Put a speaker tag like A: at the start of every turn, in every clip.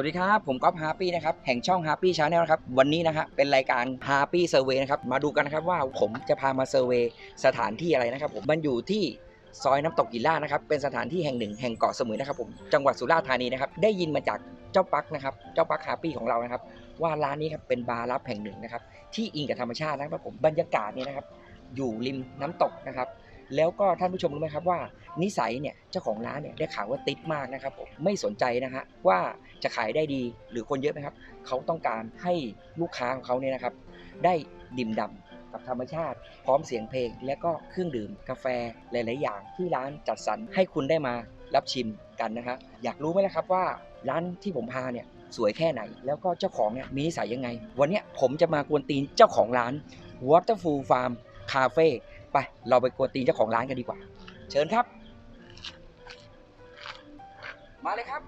A: วัสดีครับ ผมก๊อฟฮาร์ปี้นะครับ แห่งช่องฮาร์ปี้ชาแนลครับ วันนี้นะฮะเป็นรายการฮาร์ปี้เซอร์เวย์นะครับ มาดูกันนะครับว่าผมจะพามาเซอร์เวย์สถานที่อะไรนะครับผมมันอยู่ที่ซอยน้ำตกกิล่านะครับ เป็นสถานที่แห่งหนึ่งแห่งเกาะสมุยนะครับผมจังหวัดสุราษฎร์ธานีนะครับ ได้ยินมาจากเจ้าปักนะครับ เจ้าปักฮาร์ปี้ของเรานะครับ ว่าร้านนี้ครับเป็นบาร์ลับแห่งหนึ่งนะครับ ที่อิงกับธรรมชาตินะครับผมบรรยากาศนี่นะครับ อยู่ริมน้ำตกนะครับ แล้วก็ท่านผู้ชมรู้ไหมครับว่านิสัยเนี่ยเจ้าของร้านเนี่ยได้ข่าวว่าติดมากนะครับผมไม่สนใจนะฮะว่าจะขายได้ดีหรือคนเยอะไหมครับเขาต้องการให้ลูกค้าของเขาเนี่ยนะครับ ได้ดื่มด่ำกับธรรมชาติ พร้อมเสียงเพลง และก็เครื่องดื่มกาแฟหลาย ๆ อย่างที่ร้านจัดสรรให้คุณได้มารับชิมกันนะฮะอยากรู้ไหมล่ะครับว่าร้านที่ผมพาเนี่ยสวยแค่ไหน แล้วก็เจ้าของเนี่ยมีนิสัยยังไง วันเนี้ยผมจะมากวนตีนเจ้าของร้าน Waterful Farm Cafe ไป เราไปกวนตีนเจ้าของร้านกันดีกว่า เชิญครับ มาเลยครับ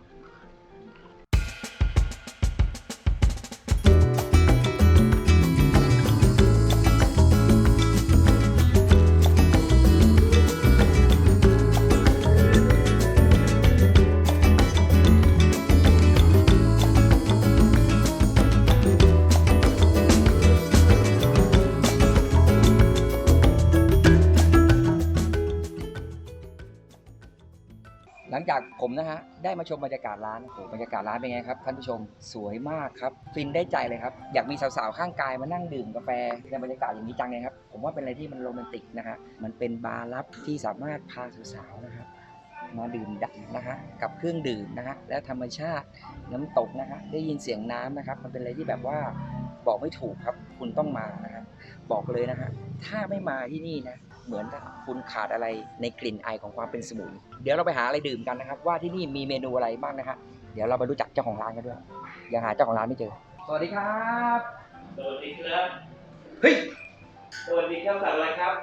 A: ได้มาชมบรรยากาศร้านโอ้โหบรรยากาศร้านเป็นไงครับท่านผู้ชมสวยมากครับฟินได้ใจเลยครับ อยากมีสาวๆข้างกายมานั่งดื่มกาแฟในบรรยากาศอย่างนี้จังเลยครับ ผมว่าเป็นอะไรที่มันโรแมนติกนะฮะมันเป็นบาร์ลับที่สามารถพาสาวๆนะครับมาดื่มด่ำนะฮะกับเครื่องดื่มนะฮะและธรรมชาติน้ำตกนะฮะได้ยินเสียงน้ำนะครับ มันเป็นอะไรที่แบบว่าบอกไม่ถูกครับ คุณต้องมานะครับ บอกเลยนะฮะถ้าไม่มาที่นี่นะ เหมือนคุณขาดอะไรในกลิ่นไอของความเป็นสมุนเดี๋ยวเราไปหาอะไรดื่มกันนะครับ ว่าที่นี่มีเมนูอะไรบ้างนะฮะเดี๋ยวเราไปรู้จักเจ้าของร้านกันด้วยยังหาเจ้าของร้านไม่เจอ สวัสดีครับ
B: สวัสดีครับ
A: เฮ้ย
B: สวัสดีครับสั่งอะไรครับ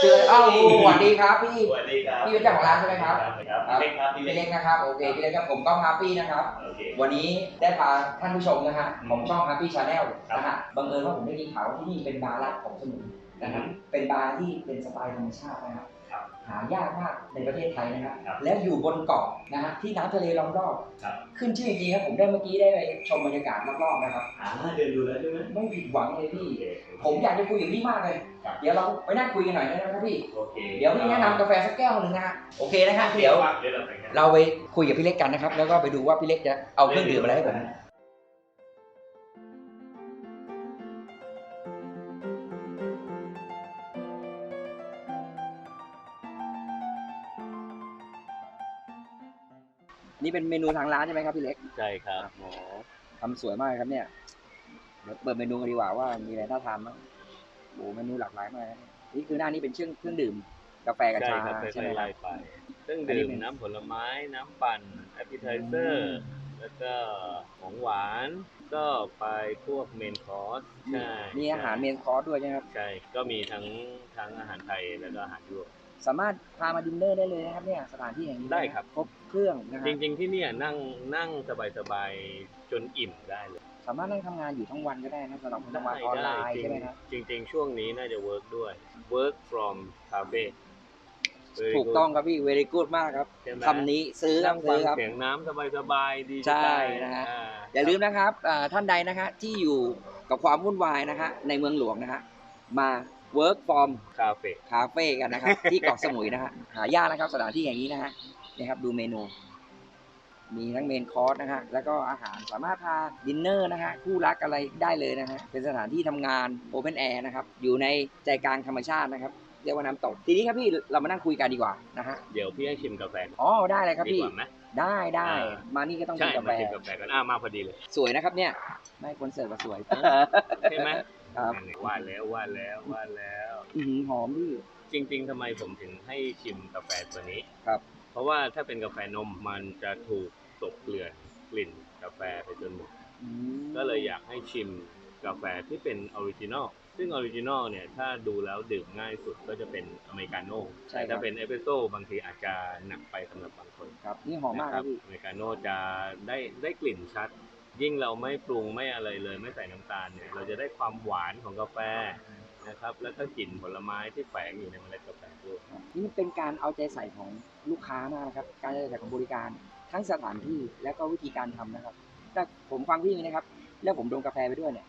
A: เจอเอ้าสวัสดีครับพี่
B: สวัสดีครับ
A: พี่เป็นเจ้าของร้านใช่ไหมครับ
B: ครับพี่เล็กครับพี่
A: พี่
B: เล็
A: เล็
B: ก
A: กนะครับโอเคพี่เล็กครับผมก้องฮาร์ปี้นะครับ
B: โอเค
A: วันนี้ได้พาท่านผู้ชมนะฮะของช่อง Happy Channel
B: ครับ
A: นะฮะบังเอิญว่าผมได้ยินข่าวว่าที่นี่เป็นบาร์ลับของสมุน นะฮะ
B: อืม
A: เป็นบาร์ที่เป็นสไตล์ธรรมชาตินะครับ
B: ครับ
A: หายากมากในประเทศไทยนะครับ
B: ครับ
A: แล้วอยู่บนเกาะนะฮะที่น้ำทะเลล้อมรอบ
B: ครับ
A: ขึ้นชื่อจริงๆครับผมได้เมื่อกี้ได้ไปชมบรรยากาศรอบๆนะครับ
B: อ่าเดินดูแล้วใช่ไหม
A: ไม่ผิดหวังเลยพี่
B: โอเค
A: ผมอยากจะคุยกับพี่มากเลย
B: ครับ
A: เดี๋ยวเราไปนั่งคุยกันหน่อยนะครับพี่
B: โอเค
A: เดี๋ยวพี่แนะนำกาแฟสักแก้วหนึ่งนะฮะโอเคนะฮะ
B: เดี๋
A: เดี๋
B: ย
A: ยวว
B: เดี๋ยวเราไปกัน
A: เราไปคุยกับพี่เล็กกันนะครับ แล้วก็ไปดูว่าพี่เล็กจะเอาเครื่องดื่มอะไรให้ผม นี่เป็นเมนูทางร้านใช่ไหมครับพี่เล็ก
B: ใช่ครับ
A: โอ้โหทำสวยมากเลยครับเนี่ย เดี๋ยวเปิดเมนูกันดีกว่าว่ามีอะไรน่าทานบ้างโอ้โหเมนูหลากหลายมากเลยนะนี่คือหน้านี้เป็นเครื่องเครื่องดื่มกาแฟกับ
C: ใช่
A: ชา
C: ครับ
A: ใช่ไหมค
C: ไล่
A: รับ
C: ๆไปเครื่อง
A: อันนี้
C: ดื่ม
A: เป็น
C: น้ำผลไม้น้ำปั่นแอปเปิลไทเซอ
A: อื
C: ร์
A: ม
C: แล้วก็ของหวานก็ไปพวกเมนคอร์สใช่
A: มีอาหารเมนคอร์สด้วยใช่ไหมครับ
C: ใช่ก็มีทั้งทั้งอาหารไทยแล้วก็อาหารยุโรป
A: สามารถพามาดินเนอร์ได้เลยนะครับเนี่ยสถานที่แห่งนี้
C: ได้ครับ
A: ครบเครื่องนะค
C: จ
A: รับ
C: ริง ๆ ที่เนี่ยนั่งนั่งสบายๆจนอิ่มได้เลย
A: สามารถนั่งทำงานอยู่ทั้งวันก็ได้นะสำหรับคนทำงานออนไลน์ใช่ไหมครับ
C: จริงๆจริง ๆ ช่วงนี้น่าจะเวิร์กด้วย work from cafe Very
A: ถูก
C: good
A: ต้องครับพี่ very good มากครับ
C: ใช่ไหม
A: คำนี้ซื้อค
C: นั่
A: รั
C: ง
A: บ
C: ฟั
A: ซื้
C: ง
A: อครับ
C: เสียงน้ำสบายๆดี
A: ใช่
C: จได้
A: นะฮะ
C: อ่
A: อย่าลืมนะครับอ่าท่านใดนะฮะที่อยู่กับความวุ่นวายนะฮะในเมืองหลวงนะฮะมา work from
C: คาเฟ่
A: คาเฟ่กันนะครับ ที่เกาะสมุยนะฮะหายากนะครับสถานที่อย่างนี้นะฮะนี่ครับดูเมนู มีทั้งเมนคอร์สนะฮะแล้วก็อาหารสามารถพาดินเนอร์นะฮะคู่รักอะไรได้เลยนะฮะเป็นสถานที่ทำงานโอเพนแอร์นะครับ อยู่ในใจกลางธรรมชาตินะครับ เรียกว่าน้ำตก ทีนี้ครับพี่เรามานั่งคุยกันดีกว่านะฮะ
C: เดี๋ยวพี่ให้ชิมกาแฟ
A: อ๋อได้เลยครับ
C: ดี
A: พี่
C: กว่าไหม
A: ได้ได้
C: อ่า
A: มานี่ก็ต้อง
C: ใช่
A: กินกาแฟ
C: มาชิมกาแฟกันอ่ามาพอดีเลย
A: สวยนะครับเนี่ย ไม่คนเสิร์ฟก็สวย
C: ใช่ไหม
A: ครับ
C: ว่าแล้วว่าแล้วว่าแล้ว
A: อื้อหือหอมพี่
C: จริง ๆทำไมผมถึงให้ชิมกาแฟตัวนี้
A: ครับ
C: เพราะว่าถ้าเป็นกาแฟนมมันจะถูกกลบเกลื่อนกลิ่นกาแฟไปจนหมด
A: อืม
C: ก็เลยอยากให้ชิมกาแฟที่เป็นออริจินอล ซึ่งออริจินอลเนี่ย ถ้าดูแล้วดื่มง่ายสุดก็จะเป็นอเมริกาโน่
A: ใช่
C: แต่
A: ครั
C: ถ้า
A: บ
C: เป็นเอสเปรสโซ่บางทีอาจจะหนักไปสำหรับบางคน
A: ครับ นี่หอมมาก
C: นะ
A: ครับพี่
C: อเมริกาโน่จะได้ได้กลิ่นชัด ยิ่งเราไม่ปรุงไม่อะไรเลย ไม่ใส่น้ำตาลเนี่ย เราจะได้ความหวานของกาแฟนะครับ แล้วก็กลิ่นผลไม้ที่แฝงอยู่ในเมล็ดกาแฟด้วย
A: นี่มันเป็นการเอาใจใส่ของลูกค้ามากนะครับ การเอาใจใส่ของบริการทั้งสถานที่และก็วิธีการทำนะครับ แต่ผมฟังพี่นะครับ แล้วผมดมกาแฟไปด้วยเนี่ย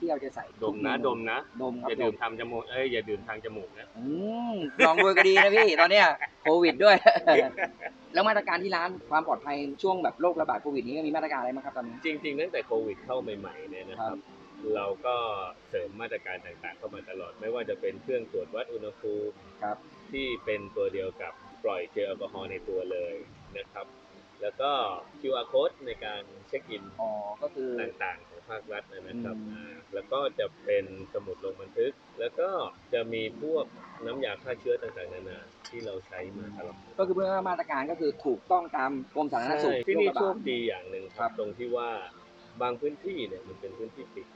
A: ที่เราจะใส่
C: ดมนะดมนะ
A: ดมครับ
C: อย่า
A: ด
C: ดื่
A: ม
C: มทางจมูกเอ้ยอย่าดื่มทางจมูกนะ
A: อืมลองดูก็ดีนะพี่ ตอนเนี้ยโควิดด้วย แล้วมาตรการที่ร้านความปลอดภัยช่วงแบบโรคระบาดโควิดนี้ก็มีมาตรการอะไรบ้างครับตอนนี้
C: จริงๆตั้งแต่โควิดเข้าใหม่ๆเนี่ยนะค
A: ครั
C: รับ
A: บ
C: เราก็เสริมมาตรการต่างๆ เข้ามาตลอด ไม่ว่าจะเป็นเครื่องตรวจวัดอุณหภูมิ
A: ครับ
C: ที่เป็นตัวเดียวกับปล่อยเจลแอลกอฮอล์ในตัวเลยนะครับแล้วก็ QR code ในการเช็คอิน
A: อ๋อ ก็คือ
C: ต่างๆของ ภาครัฐนะครับ
A: อืม
C: อ่าแล้วก็จะเป็นสมุดลงบันทึก แล้วก็จะมีพวกน้ำยาฆ่าเชื้อต่างๆนานาที่เราใช้มาตลอด
A: ก็คือเพื่อมาตรการก็คือถูกต้องตามกรมสาธารณสุข
C: ใช่ที่นี่
A: โรระ
C: โช
A: บาด
C: คดีอย่างหนึ่งค
A: ครั
C: รับ บ ตรงที่ว่าบางพื้นที่เนี่ยมันเป็นพื้นที่ปิด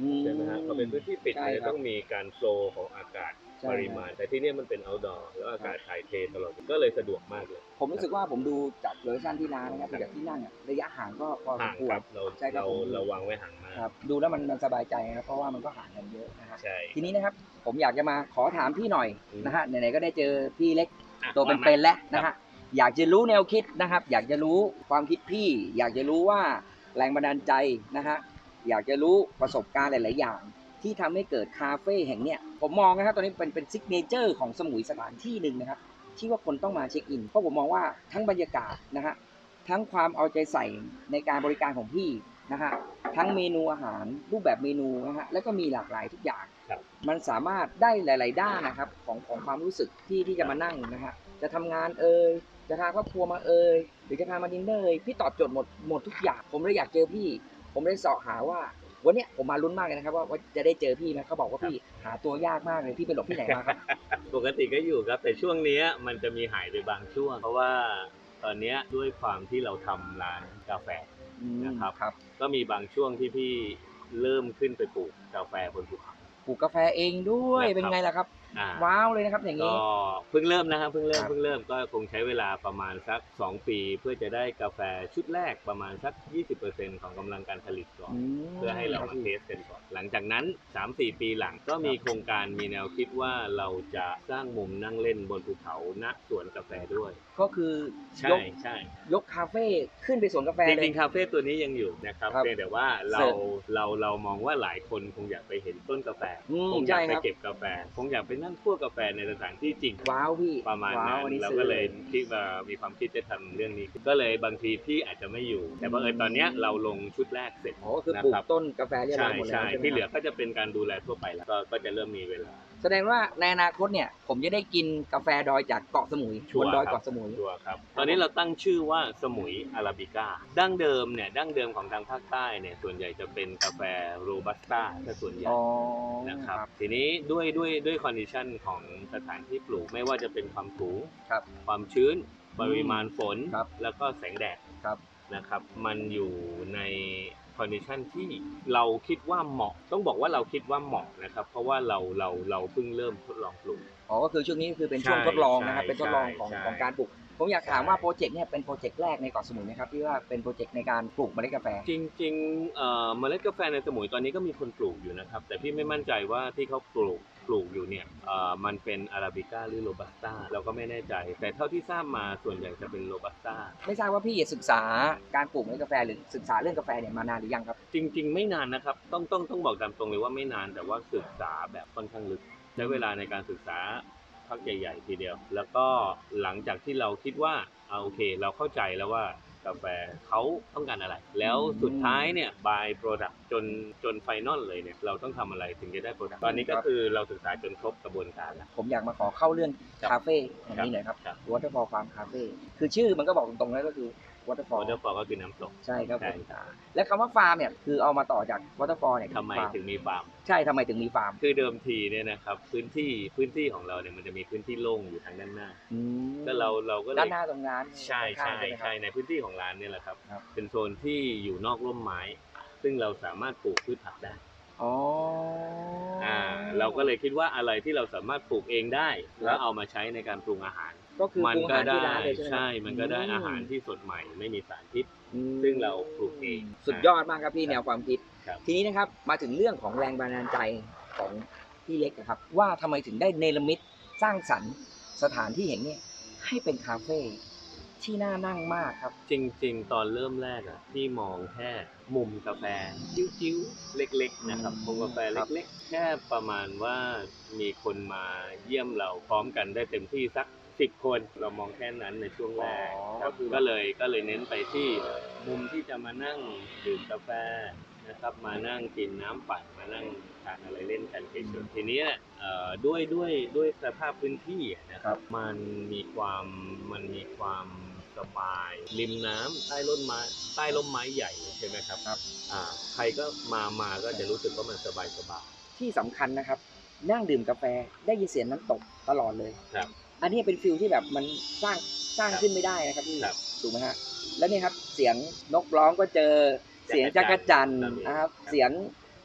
A: อื
C: ใช่ไหมฮะพอเป็นพื้นที่ปิด
A: ใช่
C: เนี่ย
A: ครับ
C: ต้องมีการโฟลว์ของอากาศ
A: ใช่
C: ปริมาณ แต่ที่เนี่ยมันเป็น outdoor แล้วอากาศถ่ายเทตลอดก็เลยสะดวกมากเลย
A: ผมรู้สึกว่าผมดูจากโลเคชั่นที่ร้านนะครับจากที่นั่งอะระยะห่างก็พอส
C: ห่ามง
A: คว
C: ค
A: ร
C: รับเรา
A: ใช่ครับ
C: เรา
A: ผม
C: เราวางไว้ห่างมาก
A: ครับดูแล้วมันมันสบายใจนะครับเพราะว่ามันก็ห่างกันเยอะนะครับ
C: ใช่
A: ทีนี้นะครับผมอยากจะมาขอถามพี่หน่อย
C: อืม
A: นะฮะไหนๆก็ได้เจอพี่เล็ก
C: อะ
A: ตัว
C: ว่ามา
A: เป็นๆแล้วนะฮะอยากจะรู้แนวคิดนะครับ อยากจะรู้ความคิดพี่ อยากจะรู้ว่าแรงบันดาลใจนะฮะอยากจะรู้ประสบการณ์หลาย ๆ อย่าง ที่ทำให้เกิดคาเฟ่แห่งเนี้ยผมมองนะครับตอนนี้เป็นเป็นซิกเนเจอร์ของสมุยสถานที่หนึ่งนะครับที่ว่าคนต้องมาเช็คอิน เพราะผมมองว่าทั้งบรรยากาศนะฮะทั้งความเอาใจใส่ในการบริการของพี่นะฮะทั้งเมนูอาหารรูปแบบเมนูนะฮะแล้วก็มีหลากหลายทุกอย่าง
C: ครับ
A: มันสามารถได้หลาย ๆ ด้านนะครับของของความรู้สึกที่ที่จะมานั่งนะฮะจะทำงานเอ่ยจะพาครอบครัวมาเอ่ยหรือจะพามาดินเนอร์เอ่ยพี่ตอบโจทย์หมดหมดทุกอย่าง ผมเลยอยากเจอพี่ ผมเลยเสาะหาว่า วันเนี้ยผมมาลุ้นมากเลยนะครับว่าว่าจะได้เจอพี่ไหมเขาบอกว่าพี่หาตัวยากมากเลยพี่ไปหลบที่ไหนมาครับ
C: ปกติก็อยู่ครับ แต่ช่วงเนี้ยมันจะมีหายไปบางช่วง เพราะว่าตอนเนี้ยด้วยความที่เราทำร้านกาแฟนะครับ
A: ครับ
C: ก็มีบางช่วงที่พี่เริ่มขึ้นไปปลูกกาแฟบนภูเขา
A: ปลูกกาแฟเองด้วย
C: นะครับ
A: เป็นไงล่ะครับ
C: อ่า
A: ว้าวเลยนะครับอย่าง
C: ก็
A: นี้
C: เพิ่งเริ่มนะครับเพิ่งเริ่ม
A: ครับ
C: เพิ่งเริ่มก็คงใช้เวลาประมาณสัก 2 ปี เพื่อจะได้กาแฟชุดแรกประมาณสัก 20%ของกำลังการผลิตก่อน
A: ม
C: เพื่อให้เรามาเทสกันก่อน หลังจากนั้น 3-4 ปีหลังก็มีโครงการมีแนวคิดว่าเราจะสร้างมุมนั่งเล่นบนภูเขาณสวนกาแฟด้วย
A: ก็คือ
C: ใช่
A: ยก
C: ใช่
A: ยกคาเฟ่ขึ้นไปสวนกาแฟ
C: จ
A: เลย
C: ริงๆคาเฟ่ตัวนี้ยังอยู่นะครับ
A: ครับ
C: เพียงแต่ว่าเรา
A: เสร็จ
C: เราเรามองว่าหลายคนคงอยากไปเห็นต้นกาแฟ
A: อืม
C: คงอยาก
A: ใช่
C: ไป
A: ครับ
C: เก็บกาแฟ คงอยากไปนั่งคั่วกาแฟในสถานที่จริง
A: ว้าวพี่
C: ประมาณ
A: ว้า
C: นั้
A: วนอันนี้
C: เรา
A: ซื้อ
C: ก็เลยคิดว่ามีความคิดจะทำเรื่องนี้ ก็เลยบางทีพี่อาจจะไม่อยู่ แต่บังเอิญตอนเนี้ยเราลงชุดแรกเสร็จ
A: อ๋อก็คือปลูก
C: นะครับ
A: ต้นกาแฟเรียบร้อ
C: ใช่
A: ยหมดแล้ว
C: ใช่
A: ใช่ไหม
C: ที่เหลือ
A: ครับ
C: ก็จะเป็นการดูแลทั่วไปแล้วก็ก็จะเริ่มมีเวลา
A: แสดงว่าในอนาคตเนี่ย ผมจะได้กินกาแฟดอยจากเกาะสมุย
C: ชั
A: บ
C: วร์
A: นดอย
C: ครับ
A: เกาะสมุย
C: ชัวร์ครับ ตอนนี้เราตั้งชื่อว่าสมุยอาราบิก้า ดั้งเดิมเนี่ย ดั้งเดิมของทางภาคใต้เนี่ย ส่วนใหญ่จะเป็นกาแฟโรบัสต้าถ้าส่วนใหญ่
A: อ๋อ
C: นะครับทีนี้ด้วยด้วยด้วยคอนดิชันของสถานที่ปลูกไม่ว่าจะเป็นความสูง
A: ครับ
C: ความชื้น ปริมาณฝน
A: ครับ
C: แล้วก็แสงแดด
A: ครับ
C: นะครับ มันอยู่ใน คอนดิชันที่เราคิดว่าเหมาะ ต้องบอกว่าเราคิดว่าเหมาะนะครับ เพราะว่าเราเราเราเพิ่งเริ่มทดลองปลูก
A: อ๋อ ก็คือช่วงนี้คือเป็นช่วง
C: ใช่
A: ทดลองนะครับ
C: ใช่
A: เป็นทดลองของ
C: ใช่
A: ของการปลูกผมอยากถาม
C: ใช่
A: ว่าโปรเจกต์เนี่ยเป็นโปรเจกต์แรกในเกาะสมุยไหมครับที่ว่าเป็นโปรเจกต์ในการปลูกเมล็ดกาแฟ
C: จริงๆเอ่อเมล็ดกาแฟในสมุยตอนนี้ก็มีคนปลูกอยู่นะครับ แต่พี่ไม่มั่นใจว่าที่เขาปลูก ปลูกอยู่เนี่ยเอ่อมันเป็นอาราบิก้าหรือโรบัสต้าเราก็ไม่แน่ใจ แต่เท่าที่ทราบมาส่วนใหญ่จะเป็นโรบัสต้า
A: ไม่ทราบว่าพี่ศึกษาการปลูกเมล็ดกาแฟหรือศึกษาเรื่องกาแฟเนี่ยมานานหรือยังครับ
C: จริง ๆ ไม่นานนะครับต้องต้องต้องบอกตามตรงเลยว่าไม่นานแต่ว่าศึกษาแบบค่อนข้างลึกใช้เวลาในการศึกษาพักใหญ่ๆทีเดียว แล้วก็หลังจากที่เราคิดว่าอ่าโอเค เราเข้าใจแล้วว่า กาแฟเขาต้องการอะไร แล้วสุดท้ายเนี่ย by product จนจนไฟนอลเลยเนี่ยเราต้องทำอะไรถึงจะได้ product ตอนนี้ก็คือเราศึกษาจนครบกระบวนการแล้ว
A: ผมอยากมาขอเข้าเรื่อง
C: ครับ
A: คาเฟ่แห่งนี้หน่อยครับ
C: ครับ
A: Waterfall Farm Cafe คือชื่อมันก็บอกตรงๆแล้วก็คือ
C: วอ
A: Waterfall
C: เตอร์ฟอลก็คือน้ำตก
A: ใช่ครับ
C: ใช่
A: ผมและคำว่าฟาร์มเนี่ยคือเอามาต่อจาก Waterfall เนี่ย
C: ทำไม
A: ฟาร์
C: ถึงมีฟาร์ม
A: ใช่ทำไมถึงมีฟาร์ม
C: คือเดิมทีเนี่ยนะครับพื้นที่พื้นที่ของเราเนี่ยมันจะมีพื้นที่โล่งอยู่ทางด้านหน้า
A: อืม
C: ก็เราเราก็เล
A: ด้าน
C: ย
A: หน้าตรงนั้น
C: ใช่
A: ข้า
C: ใช่
A: งๆไหมครับ
C: ใช่ในพื้นที่ของร้านเนี่ยแหละครับ
A: ครับ
C: เป็นโซนที่อยู่นอกร่มไม้ ซึ่งเราสามารถปลูกพืชผักได้
A: อ๋ออ่
C: อ่าเราก็เลยคิดว่าอะไรที่เราสามารถปลูกเองได้ แล้วเอามาใช้ในการปรุงอาหาร
A: ก็คือ
C: มั
A: ปรุง
C: ก็
A: อาหาร
C: ได้
A: ที่ร้านเลยใช่ไหมครับ
C: ใช่ มันก็ได้
A: อืม
C: อาหารที่สดใหม่ ไม่มีสารพิษ
A: อืม
C: ซึ่งเราปลูกเอง
A: สุดยอดมากครับพี่
C: ครับ
A: แนวความคิด
C: ครับ
A: ทีนี้นะครับมาถึงเรื่องของแรงบันดาลใจของพี่เล็กนะครับ ว่าทำไมถึงได้เนรมิตสร้างสรรค์สถานที่แห่งเนี้ยให้เป็นคาเฟ่ที่น่านั่งมากครับ
C: จริง ๆ ตอนเริ่มแรกอะพี่มองแค่มุมกาแฟจิ้วๆ เล็ก ๆ นะครับ
A: อืม
C: มุมกาแฟ
A: ครับ
C: เล็ก ๆ แค่ประมาณว่ามีคนมาเยี่ยมเราพร้อมกันได้เต็มที่สัก สิบคนเรามองแค่นั้นในช่วงแรกครับก็เลยก็เลยเน้นไปที่มุมที่จะมานั่งดื่มกาแฟนะครับมานั่งกินน้ำปั่นมานั่งทานอะไรเล่นกันเฉยๆทีนี้เนี่ยเอ่อด้วยด้วยด้วยสภาพพื้นที่อะนะครับมันมีความมันมีความสบายริมน้ำใต้ร่มไม้ใต้ร่มไม้ใหญ่ใช่ไหมครับ
A: ครับ
C: อ่าใครก็มามาก็จะรู้สึกว่ามันสบายสบาย
A: ที่สำคัญนะครับ นั่งดื่มกาแฟได้ยินเสียงน้ำตกตลอดเลย
C: ครับ
A: อันนี้เป็นฟิลที่แบบมันสร้างสร้าง
C: ครับ
A: ขึ้นไม่ได้นะครับพี่
C: ครับ
A: ถูกไหมฮะแล้วเนี่ยครับเสียงนกร้องก็เจอเสียงจักรจันทร์
C: ครับ
A: นะครับ
C: ครับ
A: เสียง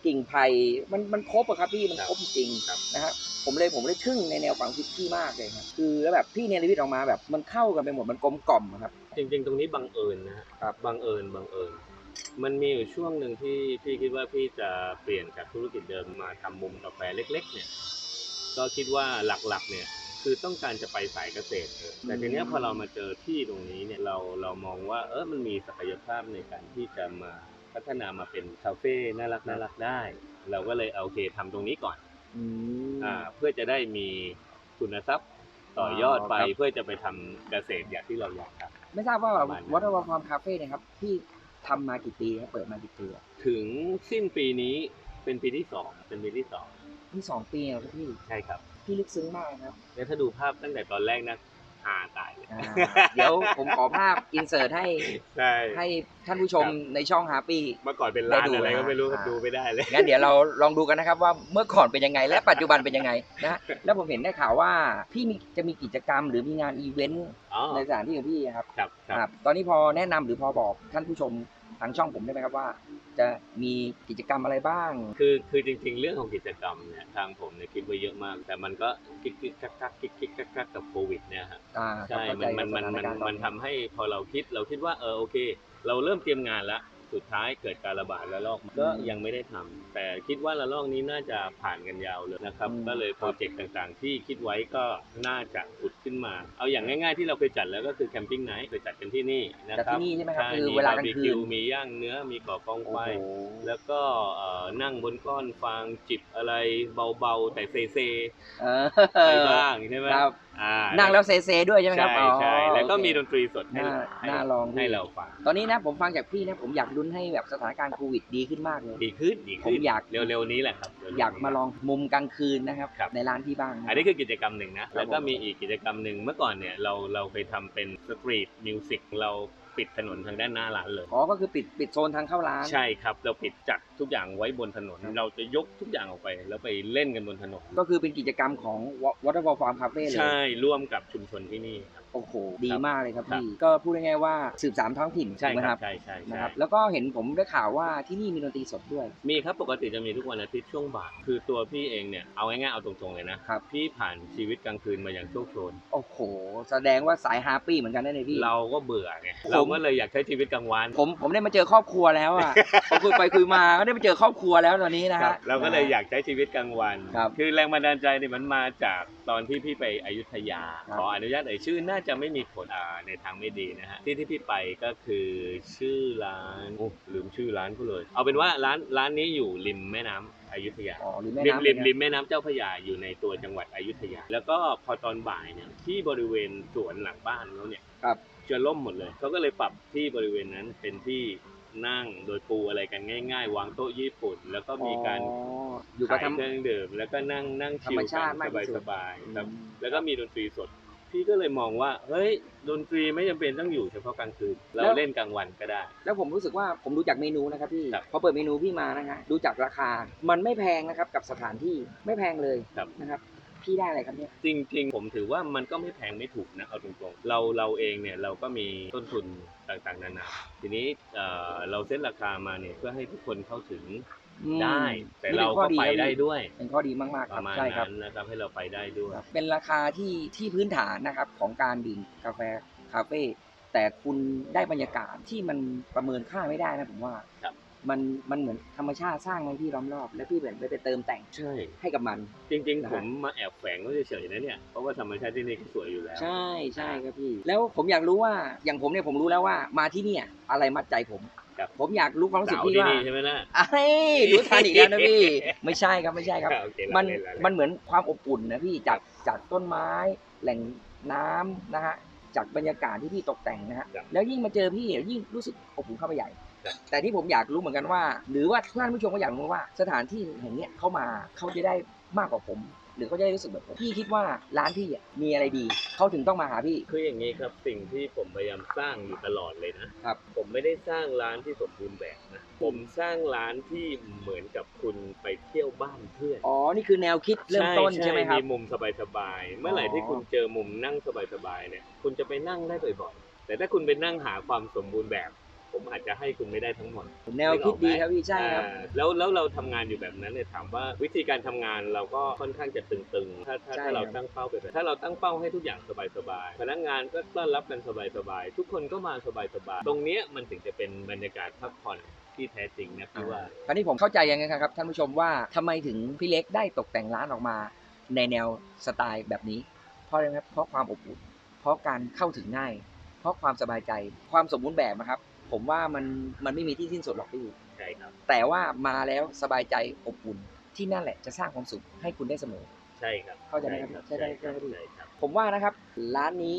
A: กิ่งไผ่มันมันครบอะครับพี่มัน
C: ครับ
A: ครบจริง
C: ครับ
A: ๆนะครับผมเลยผมเลยทึ่งในแนวความคิดพี่มากเลยครับคือแล้วแบบพี่เนรวิทย์ออกมาแบบมันเข้ากันไปหมดมันกลมกล่อมอะครับ
C: จริง ๆ ตรงนี้บังเอิญนะฮะ
A: ครับ
C: บังเอิญบังเอิญมันมีอยู่ช่วงหนึ่งที่พี่คิดว่าพี่จะเปลี่ยนจากธุรกิจเดิมมาทำมุมกาแฟเล็ก ๆ เนี่ย ก็คิดว่าหลักๆเนี่ย คือต้องการจะไปสายเกษตรเออแต่ทีเนี้ยพอเรามาเจอที่ตรงนี้เนี่ยเราเรามองว่าเออมันมีศักยภาพในการที่จะมาพัฒนามาเป็นคาเฟ่น่ารักน่ารักได้ เราก็เลยเอาโอเคทำตรงนี้ก่อน
A: อืม
C: อ่าเพื่อจะได้มีทุนทรัพย์ต่อยอดไป
A: อ๋อครับ
C: เพื่อจะไปทำเกษตรอย่างที่เราอยากทำ
A: ไม่ทราบว่า
C: ประมาณนั้น
A: วัดวาความคาเฟ่เนะครับพี่ทำมากี่ปีครับเปิดมากี่ปีอะ
C: ถึงสิ้นปีนี้เป็นปีที่สองเป็นปีที่สอง
A: นี่สองปีแล้วครับพี่
C: ใช่ครับ
A: พี่ลึกซึ้งมากนะครับ
C: แล้วถ้าดูภาพตั้งแต่ตอนแรกนะหาตายเลย
A: อ่าเดี๋ยวผมขอภาพอินเสิร์ตให้
C: ใช่
A: ให้ท่านผู้ชม
C: ครับ
A: ในช่องฮาปี้
C: เมื่อก่อนเป็นร้าน
A: ได้ดู
C: อะไรก็ไม่รู้
A: อ่า
C: ดูไม่ได้เลย
A: งั้นเดี๋ยวเราลองดูกันนะครับว่าเมื่อก่อนเป็นยังไง และปัจจุบันเป็นยังไงนะแล้วผมเห็นได้ข่าวว่าพี่มีจะมีกิจกรรมหรือมีงานอีเวนต์
C: อ๋อ
A: ในสถานที่ของพี่ครับ
C: ครับค
A: ค
C: รั
A: รับบตอนนี้พอแนะนำหรือพอบอกท่านผู้ชมทางช่องผมได้ไหมครับว่า จะมีกิจกรรมอะไรบ้าง
C: คือคือจริงๆ เรื่องของกิจกรรมเนี่ยทางผมเนี่ยคิดไว้เยอะมาก แต่มันก็กิ๊กกิ๊กกักกักกิ๊กกิ๊กกักกักกับโควิดเนี่ยฮะ
A: อ่าครับ
C: ใช่
A: เข้า
C: มั
A: ใจ
C: นมันมัน
A: กับส
C: มัน
A: ถาการณ์ตอ
C: มันทำให้พอเราคิดเราคิดว่าเออโอเค เราเริ่มเตรียมงานแล้ว สุดท้ายเกิดการระบาดระลอกก็ยังไม่ได้ทำแต่คิดว่าระลอกนี้น่าจะผ่านกันยาวเลยนะครับ
A: อืม
C: ก็เลยโปรเจกต์ต่างๆ ที่คิดไว้ก็น่าจะผุดขึ้นมา เอาอย่างง่ายๆที่เราเคยจัดแล้วก็คือแคมปิ้งไนท์เคยจัดกันที่นี่นะ
A: จาก
C: ครับ
A: ที่นี่ใช่ไหมครับคือ
C: มี
A: เวลากลางคืน
C: บร์บีมีย่างเนื้อมีก่อกองไฟ
A: โอ้โห
C: แล้วก็เอ่อนั่งบนก้อนฟางจิบอะไรเบาๆ แต่เซเซ
A: เออ
C: ไปบ้างใช่ไหม
A: ครับ
C: อ่า
A: นั่งแล้วเซเซด้วยใช่ไหมครับ
C: ใช่ใช่
A: อ๋อ
C: แล้วก็
A: โอเค
C: มีดนตรีสดให้
A: น่า
C: ให้
A: น่าลอง
C: ให้
A: พี่
C: เราฟัง
A: ตอนนี้นะผมฟังจากพี่นะผมอยากลุ้นให้แบบสถานการณ์โควิดดีขึ้นมากเลย
C: ดีขึ้นดีขึ้น
A: ผมอยาก
C: เร็วๆนี้แหละครับเร็วๆนี้
A: อยากมาลองมุมกลางคืนนะครับ
C: ครับ
A: ในร้านพี่บ้างนะ
C: อันนี้คือกิจกรรมหนึ่งนะ
A: ครับ
C: แล้วก็
A: ผม
C: มีอีกกิจกรรมหนึ่งเมื่อก่อนเนี่ยเราเราไปทำเป็นสตรีทมิวสิกเรา ปิดถนนทางด้านหน้าร้านเลย
A: อ๋อ ก็คือปิดปิดโซนทางเข้าร้าน
C: ใช่ครับ เราปิดจัดทุกอย่างไว้บนถนน เราจะยกทุกอย่างออกไป แล้วไปเล่นกันบนถนน
A: ก็คือเป็นกิจกรรมของ Waterfall Farm Cafe เลย
C: ใช่ ร่วมกับชุมชนที่นี่ครับ
A: โอ้โหดีมากเลยครับ
C: ครับ
A: พี่ก็พูดง่ายๆว่าสืบสามท้องถิ่น
C: ใช่
A: ถูกไหม
C: ค
A: ค
C: รั
A: รั
C: บบใช่ใช่
A: นะ
C: ใช่
A: ครับแล้วก็เห็นผมได้ข่าวว่าที่นี่มีดนตรีสดด้วย
C: มีครับปกติจะมีทุกวันอาทิตย์ช่วงบ่ายคือตัวพี่เองเนี่ยเอาง่ายๆเอาตรงๆเลยนะครับพี่ผ่านชีวิตกลางคืนมาอย่างโชคโชน
A: โอ้โห แสดงว่าสายฮาปี้เหมือนกันได้เลยพี่
C: เราก็เบื่อไง
A: ผม
C: เราก็เลยอยากใช้ชีวิตกลางวัน
A: ผมผมได้มาเจอครอบครัวแล้วอะพอคุยไปคุยมาก็ได้มาเจอครอบครัวแล้วตอนนี้นะ
C: ครั
A: ฮะ
C: บเราก็เลยอยากใช้ชีวิตกลางวัน
A: ครับ
C: คือแรงบันดาลใจเนี่ยมันมาจากตอนที่พี่ไปอยุธยา
A: ครับ
C: ขออนุญาตเอ่ยชื่อน่าจะไม่มีผลอ่าในทางไม่ดีนะฮะที่ที่พี่ไปก็คือชื่อร้านโอ้ลืมชื่อร้านก็เลย เอาเป็นว่าร้านร้านนี้อยู่ริมแม่น้ำอยุธยา
A: อ๋อหรือแม่
C: ริม
A: น้ำ
C: ริม
A: เลยนะ
C: ริมแม่น้ำเจ้าพระยาอยู่ในตัวจังหวัดอยุธยา แล้วก็พอตอนบ่ายเนี่ยที่บริเวณสวนหลังบ้านเขาเนี่ย
A: ครับ
C: จะล่มหมดเลยเขาก็เลยปรับที่บริเวณนั้นเป็นที่นั่งโดยปูอะไรกันง่าย ๆ วางโต๊ะญี่ปุ่น แล้วก็มีการ
A: อ๋ออยู่กับ
C: ขาย
A: ธรรม
C: เครื่องดื่มแล้วก็นั่งนั่งชิล
A: ธรรม
C: กั
A: ชาติ
C: น
A: มากที่สุด
C: สบายๆครับ
A: อืม
C: แล้วก็มีดนตรีสด พี่ก็เลยมองว่าเฮ้ยดนตรีไม่จำเป็นต้องอยู่เฉพาะกลางคืน เราเล่นกลางวันก็ได้
A: แล้วผมรู้สึกว่าผมดูจากเมนูนะครับพี่
C: ครับ
A: พอเปิดเมนูพี่มานะฮะดูจากราคา มันไม่แพงนะครับกับสถานที่ไม่แพงเลย
C: ครับ
A: นะครับพี่ได้อะไรครับเนี่ย
C: จริงๆ ผมถือว่ามันก็ไม่แพงไม่ถูกนะเอาตรงๆ เราเราเองเนี่ยเราก็มีต้นทุนต่างๆนานาทีนี้เอ่อเราเซ็ตราคามาเนี่ยเพื่อให้ทุกคนเข้าถึง
A: อืม
C: ได้ แต่
A: นี่
C: เรา
A: เป็นข้อ
C: ก็
A: ดี
C: ไป
A: ครับ
C: ได้
A: พี่
C: ด้วย
A: เป็นข้อดีมากๆ
C: ป
A: ครับ
C: ระมาณ
A: ใช่ครับ
C: นั้นนะครับให้เราไปได้ด้วย
A: เป็นราคาที่ที่พื้นฐานนะครับของการดื่มกาแฟคาเฟ่แต่คุณได้บรรยากาศที่มันประเมินค่าไม่ได้นะผมว่า
C: ครับ
A: มันมันเหมือนธรรมชาติสร้างให้พี่ล้อมรอบ แล้วพี่เหมือนไปไปเติมแต่ง
C: ใช่
A: ให้กับมัน
C: จริง
A: นะ
C: ๆ
A: ฮะ
C: ผมมาแอบแฝงไว้เฉยๆนะเนี่ย เพราะว่าธรรมชาติที่นี่ก็สวยอยู่แล้ว
A: ใช่ใช่ครับพี่ แล้วผมอยากรู้ว่าอย่างผมเนี่ยผมรู้แล้วว่ามาที่เนี่ยอะไรมัดใจผม
C: ครับ
A: ผมอยากรู้ความรู้สึก
C: สาว
A: พี่
C: ที่
A: ว่า
C: นี่ใช่ไหมล่ะ
A: ไอ้ยรู้ทันอีกแล้วนะพี่ ไม่ใช่ครับไม่ใช่ครับ
C: โอเค
A: มัน
C: ละเล่ละเล่
A: มันเหมือนความอบอุ่นนะพี่จากจากต้นไม้ แหล่งน้ำนะฮะจากบรรยากาศที่พี่ตกแต่งนะฮะ
C: ครับ
A: แล้วยิ่งมาเจอพี่เนี่ยยิ่งรู้สึกอบอุ่นเข้าไปใหญ่
C: ครับ
A: แต่ที่ผมอยากรู้เหมือนกันว่า หรือว่าท่านผู้ชมก็อยากรู้ว่า สถานที่แห่งเนี้ยเข้ามาเขาจะได้มากกว่าผม หรือเขาจะได้รู้สึกแบบผมพี่คิดว่าร้านพี่อะมีอะไรดีเขาถึงต้องมาหาพี่
C: คืออย่างนี้ครับสิ่งที่ผมพยายามสร้างอยู่ตลอดเลยนะครับ ผมไม่ได้สร้างร้านที่สมบูรณ์แบบนะผมสร้างร้านที่เหมือนกับคุณไปเที่ยวบ้านเพื่อน
A: อ๋อนี่คือแนวคิดเริ่มต้นใช่ไหมครับ
C: มีมุมสบายๆเมื่อไหร่ที่คุณเจอมุมนั่งสบายๆเนี่ย คุณจะไปนั่งได้บ่อยๆแต่ถ้าคุณไปนั่งหาความสมบูรณ์แบบ ผมอาจจะให้คุณไม่ได้ทั้งหมด
A: แนวคิดดีครับพี่ใช่ครับ
C: อ่าแล้วแล้วเราทำงานอยู่แบบนั้นเนี่ยถามว่าวิธีการทำงานเราก็ค่อนข้างจะตึงๆ ถ้าถ้า
A: ใช่
C: ถ้าเรา
A: ครับ
C: ตั้งเป้าไปแบบถ้าเราตั้งเป้าให้ทุกอย่างสบายๆพนักงานก็ต้อนรับกันสบายๆทุกคนก็มาสบายๆตรงเนี้ยมันถึงจะเป็นบรรยากาศพักผ่อนที่แท้จริงนะพี่ว่า
A: คราวนี้ผมเข้าใจยังไงครับท่านผู้ชมว่าทำไมถึงพี่เล็กได้ตกแต่งร้านออกมา ในแนวสไตล์แบบนี้ เพราะอะไรครับเพราะความอบอุ่นเพราะการเข้าถึงง่าย เพราะความสบายใจความสมบูรณ์แบบนะครับ ผมว่ามันมันไม่มีที่สิ้นสุดหรอกพี่
C: ใช่ครับ
A: แต่ว่ามาแล้วสบายใจอบอุ่นที่นั่นแหละจะสร้างความสุขให้คุณได้เสมอ
C: ใช่ครับ
A: เข้าใจไหมครับ
C: ใช่
A: ใช่ได้
C: ครับ
A: ใช่ได้
C: ใช่ครับ
A: ผมว่านะครับร้านนี้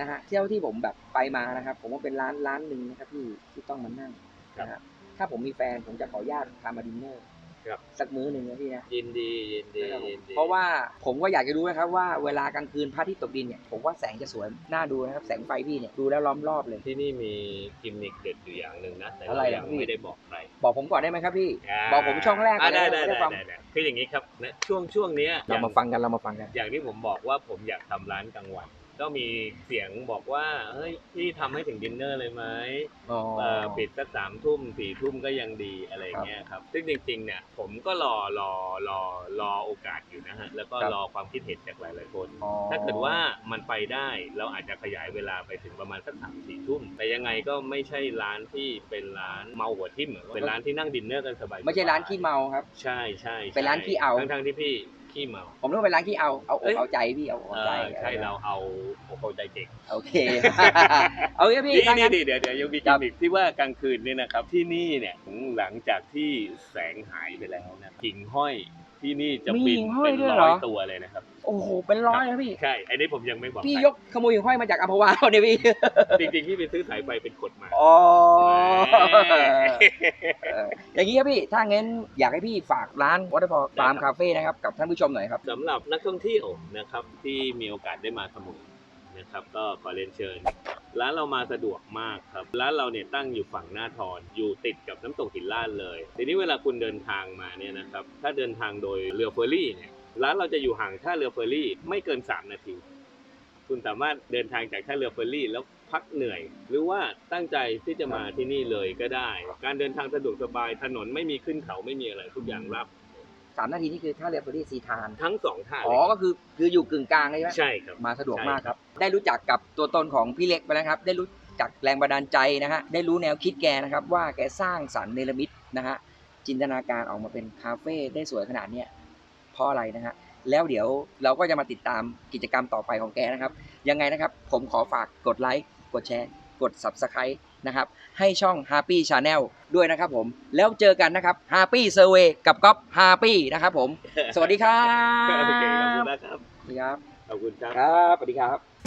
A: นะฮะเที่ยวที่ผมแบบไปมานะครับ ผมว่าเป็นร้านร้านหนึ่งนะครับที่ที่ต้องมานั่งนะฮะถ้าผมมีแฟนผมจะขออนุญาตพามาดินเนอร์
C: ครับ
A: สักมื้อหนึ่งนะพี่นะ
C: ยินดียินดี
A: นะครับผม
C: ยินดี
A: เพราะว่าผมก็อยากจะรู้นะครับว่าเวลากลางคืนพระอาทิตย์ตกดินเนี่ยผมว่าแสงจะสวยน่าดูนะครับแสงไฟพี่เนี่ยดูแล้วล้อมรอบเลย
C: ที่นี่มีกิมมิคเด็ดอยู่อย่างหนึ่งนะ แต่
A: อะไร
C: เรา
A: อะ
C: ยัง
A: พี่
C: ไม่ได้บอกใคร
A: บอกผมก่อนได้ไหมครับพี่บอกผมช่องแรก
C: อะ
A: ก่
C: ได้
A: อน
C: ได้
A: ได้
C: ได้
A: ความ
C: ได้ได้คืออย่างนี้ครับนะช่วงช่วงเนี้ย
A: เรามาฟังกันเรามาฟังกัน
C: อย่างที่ผมบอกว่าผมอยากทำร้านกลางวัน ก็มีเสียงบอกว่าเฮ้ยพี่ทำให้ถึงดินเนอร์เลยไหม
A: อ๋อ
C: เอ่อปิดสักสามทุ่มสี่ทุ่มก็ยังดีอะไรอย่างเงี้ยครับ ซึ่งจริงๆเนี่ยผมก็รอรอรอรอโอกาสอยู่นะฮะ แล้วก็
A: ครับ
C: รอความคิดเห็นจากหลายๆคน
A: อ๋อ
C: ถ้าเกิดว่ามันไปได้เราอาจจะขยายเวลาไปถึงประมาณสักสามสี่ทุ่มแต่ยังไงก็ไม่ใช่ร้านที่เป็นร้านเมาหัวทิ่มอะเป็นร้านที่นั่งดินเนอร์กันสบายๆ
A: ไม่ใช่ร้านขี้เมาครับ
C: ใช่ใช่ใช่
A: เป็นร้านขี้เอา
C: ทั้งๆที่พี่ ขี้เมา
A: ผมนึกว่าเป็นร้านขี้เอา เอาอก
C: เอ้ย
A: เอาใจพี่ เอาอก
C: เอ
A: เอาใจ
C: อใช่เราเอาอกเอาใจเก่ง
A: โอเค เอางี้พี่
C: นี่
A: ถ้า
C: นี่
A: งั้น
C: นี่เดี๋ยวเดี๋ยวยังมี
A: ค
C: กิ
A: รั
C: ม
A: บ
C: มิคที่ว่ากลางคืนเนี่ยนะครับ ที่นี่เนี่ยหลังจากที่แสงหายไปแล้วนะหิ่งห้อย ที่นี่จะ
A: มี
C: บิน
A: หิ่งห้อย
C: เป็น
A: ด้วย
C: ร้
A: เหร
C: อ
A: อ
C: ยตัวเลยนะครับ
A: โอ้โห เป็นร้อยนะพี่
C: ใช่ไอ้นี่ผมยังไม่บอก
A: พี่
C: ใคร
A: ยกขโมยหิ่งห้อยมาจากอัมพวาเนี่ยพี่
C: จริงๆพี่ไปซื้อสายไฟเป็นขดมา
A: อ๋อ
C: แหม
A: เอออย่างนี้ครับพี่ถ้างั้นอยากให้พี่ฝากร้านวอเตอร์ฟอร์ฟาร์ม
C: ได้ครับ
A: คาเฟ่นะครับ กับท่านผู้ชมหน่อยครับ
C: สำหรับนักท่องเที่ยวนะครับที่มีโอกาสได้มาสมุยนะครับ ก็ขอเรียนเชิญ ร้านเรามาสะดวกมากครับ ร้านเราเนี่ยตั้งอยู่ฝั่งหน้าทอน อยู่ติดกับน้ำตกหินลาดเลย ทีนี้เวลาคุณเดินทางมาเนี่ยนะครับ ถ้าเดินทางโดยเรือเฟอร์รี่เนี่ย ร้านเราจะอยู่ห่างท่าเรือเฟอร์รี่ไม่เกิน 3 นาที คุณสามารถเดินทางจากท่าเรือเฟอร์รี่แล้วพักเหนื่อย หรือว่าตั้งใจที่จะมาที่นี่เลยก็ได้ การเดินทางสะดวกสบาย ถนนไม่มีขึ้นเขาไม่มีอะไรทุกอย่างรับ
A: สามนาทีนี่คือท่าเรือเฟอร์รี่ซีทาน
C: ทั้งสองท่า
A: อ๋
C: เล
A: อยก็คือคืออยู่กึ่งกลางเลยใช่ไหม
C: ใช่ครับ
A: มาสะดวก
C: ใช่
A: มากครับ ได้รู้จักกับตัวตนของพี่เล็กไปแล้วครับ ได้รู้จักแรงบันดาลใจนะฮะได้รู้แนวคิดแกนะครับ ว่าแกสร้างสรรค์เนรมิตนะฮะจินตนาการออกมาเป็นคาเฟ่ได้สวยขนาดเนี้ยเพราะอะไรนะฮะแล้วเดี๋ยวเราก็จะมาติดตามกิจกรรมต่อไปของแกนะครับ ยังไงนะครับ ผมขอฝากกดไลค์กดแชร์ กด Subscribe นะครับ ให้ช่อง Happy Channel ด้วยนะครับผม แล้วเจอกันนะครับ Happy Survey กับก๊อฟ Happy นะครับผม สวัสดีครับ
C: โอเคขอบคุณนะครับ
A: สวัสดีครับ
C: ขอบคุณครับ
A: ครับ สวัสดีครับ